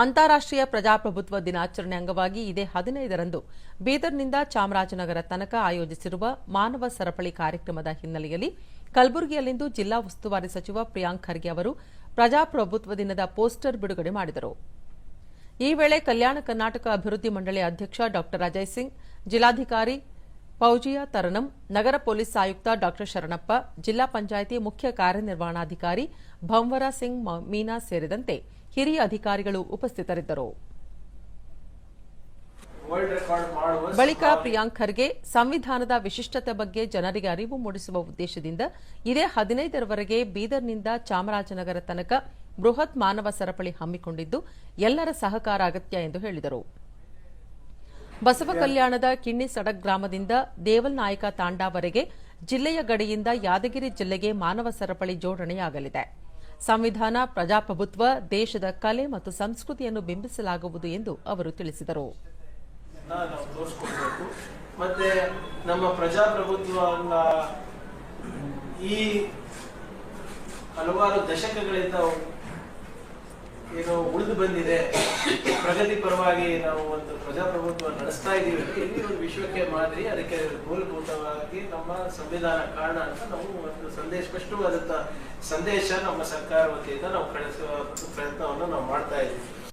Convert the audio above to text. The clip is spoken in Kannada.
ಅಂತಾರಾಷ್ಟ್ರೀಯ ಪ್ರಜಾಪ್ರಭುತ್ವ ದಿನಾಚರಣೆ ಅಂಗವಾಗಿ ಇದೇ ಹದಿನೈದರಂದು ಬೀದರ್ನಿಂದ ಚಾಮರಾಜನಗರ ತನಕ ಆಯೋಜಿಸಿರುವ ಮಾನವ ಸರಪಳಿ ಕಾರ್ಯಕ್ರಮದ ಹಿನ್ನೆಲೆಯಲ್ಲಿ ಕಲಬುರಗಿಯಲ್ಲಿಂದು ಜಿಲ್ಲಾ ಉಸ್ತುವಾರಿ ಸಚಿವ ಪ್ರಿಯಾಂಕ್ ಖರ್ಗೆ ಅವರು ಪ್ರಜಾಪ್ರಭುತ್ವ ದಿನದ ಪೋಸ್ಟರ್ ಬಿಡುಗಡೆ ಮಾಡಿದರು. ಈ ವೇಳೆ ಕಲ್ಯಾಣ ಕರ್ನಾಟಕ ಅಭಿವೃದ್ಧಿ ಮಂಡಳಿ ಅಧ್ಯಕ್ಷ ಡಾ ಅಜಯ್ ಸಿಂಗ್, ಜಿಲ್ಲಾಧಿಕಾರಿ ಫೌಜಿಯಾ ತರನಂ ನಗರ ಪೊಲೀಸ್ ಆಯುಕ್ತ ಡಾ ಶರಣಪ್ಪ, ಜಿಲ್ಲಾ ಪಂಚಾಯಿತಿ ಮುಖ್ಯ ಕಾರ್ಯನಿರ್ವಹಣಾಧಿಕಾರಿ ಭಂವರ ಸಿಂಗ್ ಮೀನಾ ಸೇರಿದಂತೆ ಹಿರಿಯ ಅಧಿಕಾರಿಗಳು ಉಪಸ್ಥಿತರಿದ್ದರು. ಬಳಿಕ ಪ್ರಿಯಾಂಕ್ ಖರ್ಗೆ, ಸಂವಿಧಾನದ ವಿಶಿಷ್ಟತೆ ಬಗ್ಗೆ ಜನರಿಗೆ ಅರಿವು ಮೂಡಿಸುವ ಉದ್ದೇಶದಿಂದ ಇದೇ ಹದಿನೈದರವರೆಗೆ ಬೀದರ್ನಿಂದ ಚಾಮರಾಜನಗರ ತನಕ ಬೃಹತ್ ಮಾನವ ಸರಪಳಿ ಹಮ್ಮಿಕೊಂಡಿದ್ದು ಎಲ್ಲರ ಸಹಕಾರ ಅಗತ್ಯ ಎಂದು ಹೇಳಿದರು. ಬಸವ ಕಲ್ಯಾಣದ ಕಿಣ್ಣಿ ಸಡಕ್ ಗ್ರಾಮದಿಂದ ದೇವಲ್ನಾಯಕ ತಾಂಡಾವರೆಗೆ ಜಿಲ್ಲೆಯ ಗಡಿಯಿಂದ ಯಾದಗಿರಿ ಜಿಲ್ಲೆಗೆ ಮಾನವ ಸರಪಳಿ ಜೋಡಣೆಯಾಗಲಿದೆ. ಸಂವಿಧಾನ, ಪ್ರಜಾಪ್ರಭುತ್ವ, ದೇಶದ ಕಲೆ ಮತ್ತು ಸಂಸ್ಕೃತಿಯನ್ನು ಬಿಂಬಿಸಲಾಗುವುದು ಎಂದು ಅವರು ತಿಳಿಸಿದರು. ಮತ್ತೆ ನಮ್ಮ ಈ ಹಲವಾರು ದಶಕಗಳಿಂದ ಏನು ಉಳಿದು ಬಂದಿದೆ. ಪ್ರಗತಿ ಪರವಾಗಿ ನಾವು ಒಂದು ಪ್ರಜಾಪ್ರಭುತ್ವ ನಡೆಸ್ತಾ ಇದ್ದೀವಿ ಇಲ್ಲಿ ಒಂದು ವಿಶ್ವಕ್ಕೆ ಮಾದರಿ, ಅದಕ್ಕೆ ಮೂಲಭೂತವಾಗಿ ನಮ್ಮ ಸಂವಿಧಾನ ಕಾರಣ ಅಂತ ನಾವು ಒಂದು ಸಂದೇಶ, ಸ್ಪಷ್ಟವಾದಂತ ಸಂದೇಶ ನಮ್ಮ ಸರ್ಕಾರ ವತಿಯಿಂದ ನಾವು ಕಳಿಸುವ ಪ್ರಯತ್ನವನ್ನು ನಾವು ಮಾಡ್ತಾ ಇದ್ದೀವಿ